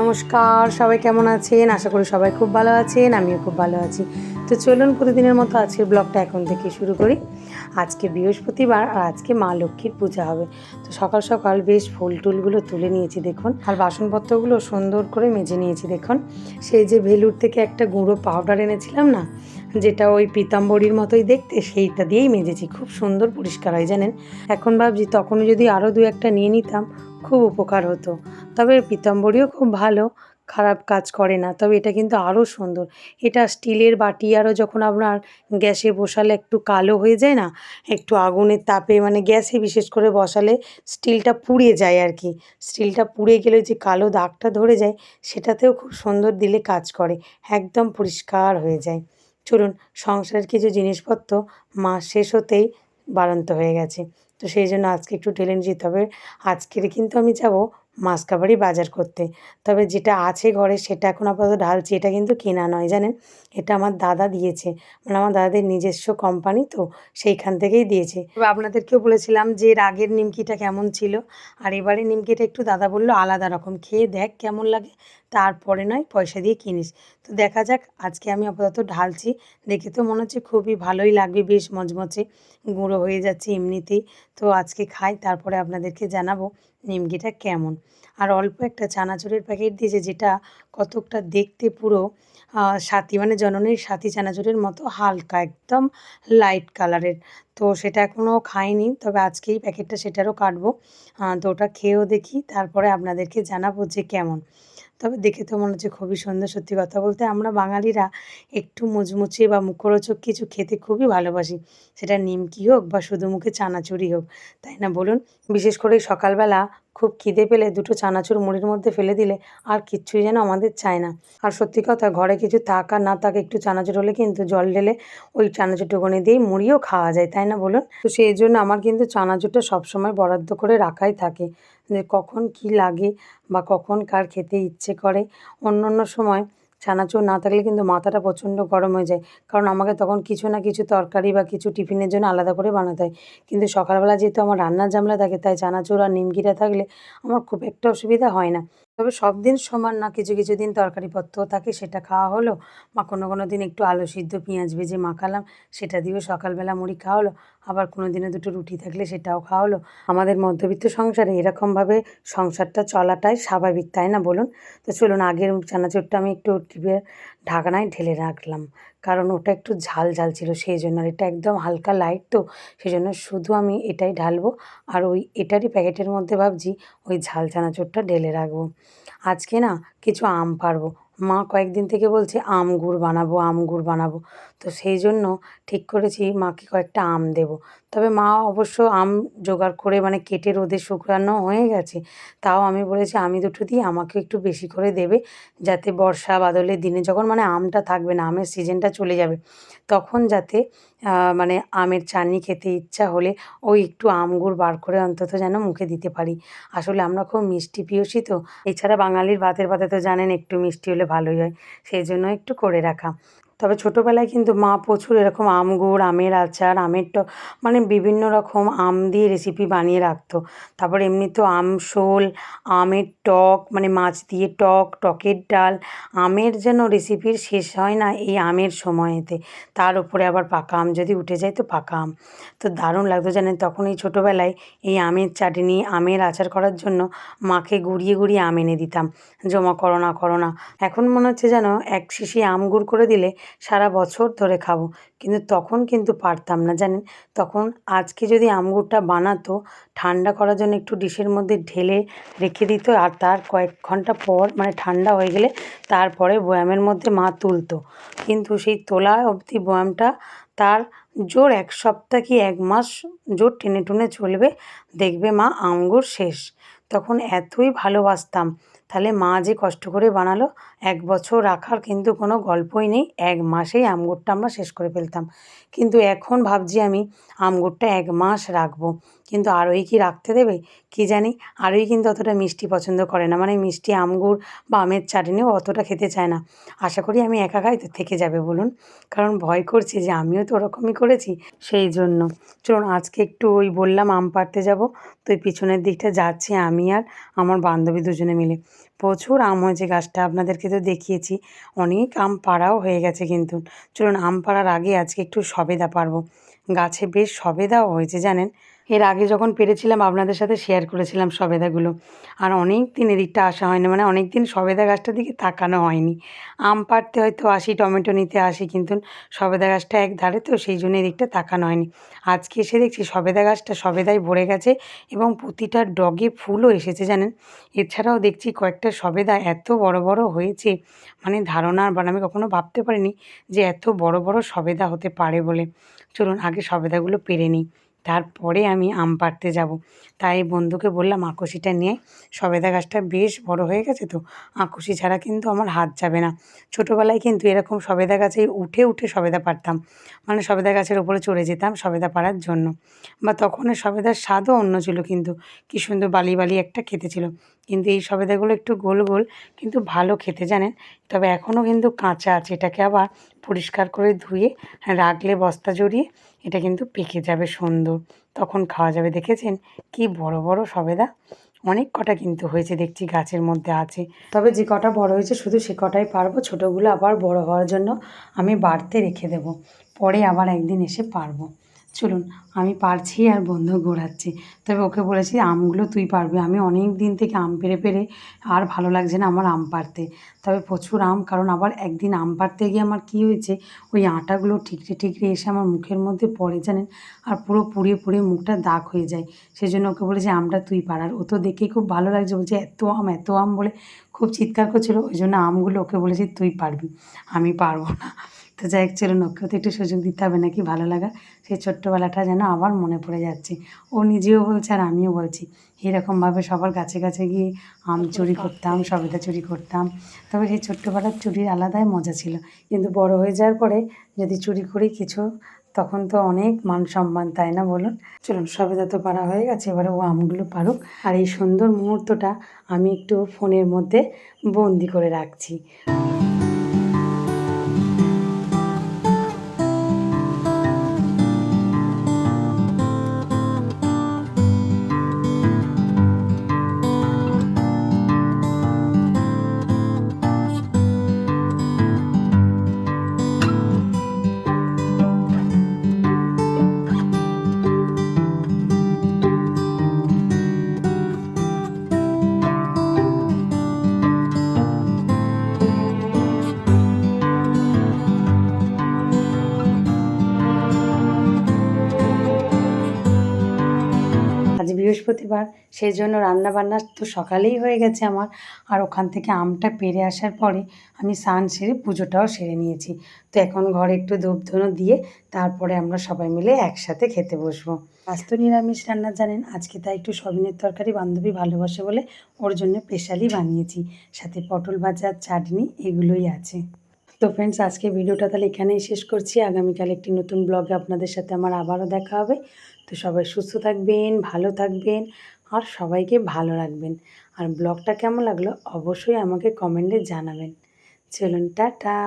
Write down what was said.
নমস্কার সবাই কেমন আছেন? আশা করি সবাই খুব ভালো আছেন আমিও খুব ভালো আছি। তো চলুন প্রতিদিনের মতো আজকের ব্লগটা এখন থেকে শুরু করি। আজকে বৃহস্পতিবার আর আজকে মা লক্ষ্মীর পূজা হবে। তো সকাল সকাল বেশ ফুল টুলগুলো তুলে নিয়েছি দেখুন। আর বাসনপত্রগুলো সুন্দর করে মেজে নিয়েছি দেখুন। সেই যে ভেলুর থেকে একটা গুঁড়ো পাউডার এনেছিলাম না, যেটা ওই পিতাম্বরীর মতোই দেখতে, সেইটা দিয়েই মেজেছি। খুব সুন্দর পরিষ্কার হয় জানেন। এখন ভাবছি তখনও যদি আরও দু একটা নিয়ে নিতাম, খুব উপকার হতো। তবে পিতাম্বরীও খুব ভালো খারাপ কাজ করে না, তবে এটা কিন্তু আরও সুন্দর। এটা স্টিলের বাটি আরও যখন আপনার গ্যাসে বসালে একটু কালো হয়ে যায় না, একটু আগুনের তাপে মানে গ্যাসে বিশেষ করে বসালে স্টিলটা পুড়ে যায় আর কি। স্টিলটা পুড়ে গেলে যে কালো দাগটা ধরে যায়, সেটাতেও খুব সুন্দর দিলে কাজ করে, একদম পরিষ্কার হয়ে যায়। চলুন, সংসারের কিছু জিনিসপত্র মাস শেষ হতেই বাড়ন্ত হয়ে গেছে। তো সেই জন্য আজকে একটু নিয়ে যেতে হবে। আজকের কিন্তু আমি যাব মাসকাবাড়ি বাজার করতে। তবে যেটা আছে ঘরে সেটা এখন আপাতত ঢালছি, এটা কিন্তু কেনা নয়, জানেন? এটা আমার দাদা দিয়েছে মানে আমার দাদাদের নিজস্ব কোম্পানি তো, সেইখান থেকেই দিয়েছে। আপনাদেরকেও বলেছিলাম যে এর আগের নিমকিটা কেমন ছিল, আর এবারে নিমকিটা একটু দাদা বলল আলাদা রকম, খেয়ে দেখ কেমন লাগে, তারপরে নয় পয়সা দিয়ে কিনিস। তো দেখা যাক, আজকে আমি আপাতত ঢালছি, দেখে তো মনে হচ্ছে খুবই ভালোই লাগবে, বেশ মচমচে গুঁড়ো হয়ে যাচ্ছে এমনিতেই। তো আজকে খাই, তারপরে আপনাদেরকে জানাব নিমকিটা কেমন? আর অল্প একটা চানাচুরের প্যাকেট দিয়েছে যেটা কতকটা দেখতে পুরো সাথী মানে জননীর সাথী চানাচুরের মতো হালকা, একদম লাইট কালারের তো সেটা এখনও খাইনি, তবে আজকেই প্যাকেটটা সেটারও কাটবো। তো ওটা খেয়েও দেখি, তারপরে আপনাদেরকে জানাব যে কেমন। তবে দেখে তো মনে হচ্ছে খুবই সুন্দর সত্যি কথা বলতে আমরা বাঙালিরা একটু মুচমুচে বা মুখরোচক কিছু খেতে খুবই ভালোবাসি। সেটা নিমকি হোক বা শুধু মুখে চানাচুরি হোক, তাই না? বলুন, বিশেষ করে সকালবেলা খুব খিদে পেলে দুটো চানাচুর মুড়ির মধ্যে ফেলে দিলে আর কিচ্ছুই যেন আমাদের চায় না। আর সত্যি কথা, ঘরে কিছু থাক আর না থাক, একটু চানাচুর হলে কিন্তু জল ঢেলে ওই চানাচুরটুকুনি দিয়েই মুড়িও খাওয়া যায়, তাই না বলুন? তো সেই জন্য আমার কিন্তু চানাচুরটা সবসময় বরাদ্দ করে রাখাই থাকে। যে কখন কি লাগে বা কখন কার খেতে ইচ্ছে করে। অন্য অন্য সময় চানাচুর না থাকলে কিন্তু মাথাটা প্রচণ্ড গরম হয়ে যায়। কারণ আমাকে তখন কিছু না কিছু তরকারি বা কিছু টিফিনের জন্য আলাদা করে বানাতে হয়। কিন্তু সকালবেলা যেহেতু আমার রান্নার জামলা থাকে, তাই চানাচুর আর নিমকিটা থাকলে আমার খুব একটা অসুবিধা হয় না। তবে সব দিন সমান না, কিছু কিছু দিন তরকারি পত্র থাকে, সেটা খাওয়া হলো। বা কোনো কোনো দিন একটু আলু সিদ্ধ, পেঁয়াজ ভেজে মাখালাম, সেটা দিয়েও সকালবেলা মুড়ি খাওয়া হলো। আবার কোনো দিনে দুটো রুটি থাকলে সেটাও খাওয়া হলো। আমাদের মধ্যবিত্ত সংসারে এরকমভাবে সংসারটা চলাটাই স্বাভাবিক, তাই না বলুন? তো চলুন, আগের চানাচুরটা আমি একটু টিপে ঢাকনায় ঢেলে রাখলাম। কারণ ওটা একটু ঝাল ঝাল ছিল সেই জন্য আর এটা একদম হালকা লাইট তো সেই জন্য শুধু আমি এটাই ঢালবো। আর ওই এটারই প্যাকেটের মধ্যে ভাবছি ওই ঝাল চানাচুরটা ঢেলে রাখব। আজকে না কিছু আম পারব। মা কয়েকদিন থেকে বলছে, আম গুড় বানাবো, আম গুড় বানাবো। তো সেই জন্য ঠিক করেছি, মাকে কয়েকটা আম দেব। তবে মা অবশ্য আম জোগাড় করে মানে কেটে রোদে শুকানো হয়ে গেছে, তাও আমি বলেছি, আমি দুটো দিই আমাকে একটু বেশি করে দেবে, যাতে বর্ষা বাদলের দিনে যখন মানে আমটা থাকবে না, আমের সিজনটা চলে যাবে, তখন যাতে মানে আমের চাটনি খেতে ইচ্ছা হলে ওই একটু আম গুড় বার করে অন্তত যেন মুখে দিতে পারি। আসলে আমরা খুব মিষ্টি পিয়সি তো। এছাড়া বাঙালির ভাতের পাতে তো জানেন একটু মিষ্টি হলে ভালোই হয়। সেই জন্য একটু করে রাখা। তবে ছোটোবেলায় কিন্তু মা প্রচুর এরকম আম গুড়, আমের আচার, আমের টক মানে বিভিন্ন রকম আম দিয়ে রেসিপি বানিয়ে রাখতো। তারপর এমনি তো আম শোল, আমের টক মানে মাছ দিয়ে টক, টকের ডাল, আমের যেন রেসিপির শেষ হয় না এই আমের সময়েতে। তার উপরে আবার পাকা আম যদি উঠে যায় তো পাকা আম। তো দারুণ লাগতো জানেন, তখন এই ছোটোবেলায় এই আমের চাটনি, আমের আচার করার জন্য মাকে গুড়িয়ে গুড়িয়ে আম এনে দিতাম। জমা করো না করো না। এখন মনে হচ্ছে যেন এক শিশি আম গুড় করে দিলে সারা বছর ধরে খাব। কিন্তু তখন কিন্তু পারতাম না, জানেন? তখন আজকে যদি আমগুড়টা বানাতো, ঠান্ডা করার জন্য একটু ডিশের মধ্যে ঢেলে রেখে দিত আর তার কয়েক ঘণ্টা পর মানে ঠান্ডা হয়ে গেলে তারপরে বয়ামের মধ্যে মা তুলতো। কিন্তু সেই তোলা অবধি বয়ামটা তার জোর এক সপ্তাহ কি এক মাস জোর টেনে টুনে চলবে, দেখবে মা আঙ্গুর শেষ। তখন এতই ভালোবাসতাম। তাহলে মা যে কষ্ট করে বানালো এক বছর রাখার কিন্তু কোনো গল্পই নেই। এক মাসেই আমগুরটা আমরা শেষ করে ফেলতাম। কিন্তু এখন ভাবছি আমি আমগুরটা এক মাস রাখব। কিন্তু আরোই কি রাখতে দেবে? কি জানি? আরোই কিন্তু অতটা মিষ্টি পছন্দ করে না। মানে মিষ্টি আমগুর বা আমের চাটনিও অতটা খেতে চায় না। আশা করি আমি একা খাই তো থেকে যাবে বলুন। কারণ ভয় করছি যে আমিও তো ওরকমই করেছি সেই জন্য। চলুন, আজকে একটু ওই বললাম আম পাড়তে যাব। তো ওই পিছনের দিকটা যাচ্ছি আমি আর আমার বান্ধবী দুজনে মিলে। প্রচুর আম হয়েছে গাছটা, আপনাদেরকে তো দেখিয়েছি। অনেক আম পাড়াও হয়ে গেছে কিন্তু। চলুন, আম পাড়ার আগে আজকে একটু সবেদা পারব গাছে বেশ সবেদাও হয়েছে, জানেন? এর আগে যখন পেরেছিলাম, আপনাদের সাথে শেয়ার করেছিলাম সবেদাগুলো। আর অনেক দিন এদিকটা আসা হয়নি মানে অনেক দিন সবেদা গাছটার দিকে তাকানো হয়নি। আম পাড়তে হয়তো আসি, টমেটো নিতে আসি, কিন্তু সবেদা গাছটা এক ধারে, তো সেই জন্য এদিকটা তাকানো হয়নি। আজকে এসে দেখছি সবেদা গাছটা সবেদায় ভরে গেছে এবং প্রতিটা ডগে ফুলও এসেছে, জানেন? এছাড়াও দেখছি কয়েকটা সবেদা এত বড় বড় হয়েছে মানে ধারণার মানে আমি কখনো ভাবতে পারিনি যে এত বড় বড় সবেদা হতে পারে বলে। চলুন, আগে সবেদাগুলো পেরে নিই। তারপরে আমি আম পাড়তে যাব। তাই বন্ধুকে বললাম, আকুশিটা নিয়ে সবেদা গাছটা বেশ বড় হয়ে গেছে তো, আকুশি ছাড়া কিন্তু আমার হাত যাবে না। ছোটোবেলায় কিন্তু এরকম সবেদা গাছে উঠে উঠে সবেদা পারতাম মানে সবেদা গাছের ওপরে চড়ে যেতাম সবেদা পাড়ার জন্য। বা তখন সবেদার স্বাদও অন্য ছিল কিন্তু। কী সুন্দর বালি বালি একটা খেতে ছিল। কিন্তু এই সবেদাগুলো একটু গোল গোল, কিন্তু ভালো খেতে জানেন? তবে এখনও কিন্তু কাঁচা আছে, এটাকে আবার পরিষ্কার করে ধুয়ে রাখলে বস্তা জড়িয়ে এটা কিন্তু পেকে যাবে সুন্দর। তখন খাওয়া যাবে, দেখেছেন? কি বড় বড় সবেদা। অনেক কটা কিন্তু হয়েছে, দেখছি গাছের মধ্যে আছে। তবে যে কটা বড় হয়েছে, শুধু সে কটাই পারব, ছোটোগুলো আবার বড় হওয়ার জন্য আমি বাড়তে রেখে দেবো। পরে আবার একদিন এসে পারব। চলুন, আমি পারছি আর বন্ধু ঘোরাচ্ছি। তবে ওকে বলেছি, আমগুলো তুই পারবি। আমি অনেক দিন থেকে আম পেরে পেরে আর ভালো লাগছে না আমার আম পারতে তবে প্রচুর আম, কারণ আবার একদিন আম পারতে গিয়ে আমার কী হয়েছে, ওই আটাগুলো ঠিকরে ঠিকরে এসে আমার মুখের মধ্যে পড়ে, জানেন? আর পুরো পুড়িয়ে পুড়িয়ে মুখটা দাগ হয়ে যায়। সেই জন্য ওকে বলেছি, আমটা তুই পার আর ও তো দেখেই খুব ভালো লাগছে, বলছে, এত আম এত আম বলে খুব চিৎকার করছিল। ওই জন্য আমগুলো ওকে বলেছি, তুই পারবি। আমি পারব না। তো যাই হোক চলুন ওকেও তো একটু সুযোগ দিতে হবে নাকি? ভালো লাগা। সেই ছোট্টবেলাটা যেন আবার মনে পড়ে যাচ্ছে। ও নিজেও বলছে আর আমিও বলছি। এরকমভাবে সবার কাছে কাছে গিয়ে আম চুরি করতাম। সবেদা চুরি করতাম। তবে সেই ছোট্টবেলার চুরির আলাদাই মজা ছিল। কিন্তু বড় হয়ে যাওয়ার পরে যদি চুরি করি কিছু তখন তো অনেক মান সম্মান তাই না বলুন? চলুন সবেদা তো পারা হয়ে গেছে এবারে ও আমগুলো পারুক আর এই সুন্দর মুহূর্তটা আমি একটু ফোনের মধ্যে বন্দি করে রাখছি। বৃহস্পতিবার সেই জন্য রান্না বান্না তো সকালেই হয়ে গেছে আমার। আর ওখান থেকে আমটা পেরে আসার পরে আমি স্নান সেরে পুজোটাও সেরে নিয়েছি। তো এখন ঘরে একটু ধূপধুনো দিয়ে তারপরে আমরা সবাই মিলে একসাথে খেতে বসবো। তো নিরামিষ রান্না জানেন, আজকে তাই একটু সবিনের তরকারি বান্ধবী ভালোবাসে বলে ওর জন্য স্পেশালি বানিয়েছি। সাথে পটল ভাজা, চাটনি, এগুলোই আছে। তো ফ্রেন্ডস আজকে ভিডিওটা তাহলে এখানেই শেষ করছি। আগামীকাল একটি নতুন ব্লগে আপনাদের সাথে আমার আবারও দেখা হবে। তো সবাই সুস্থ থাকবেন, ভালো থাকবেন আর সবাইকে ভালো রাখবেন। আর ব্লগটা কেমন লাগল অবশ্যই আমাকে কমেন্টে জানাবেন। চলুন, টাটা।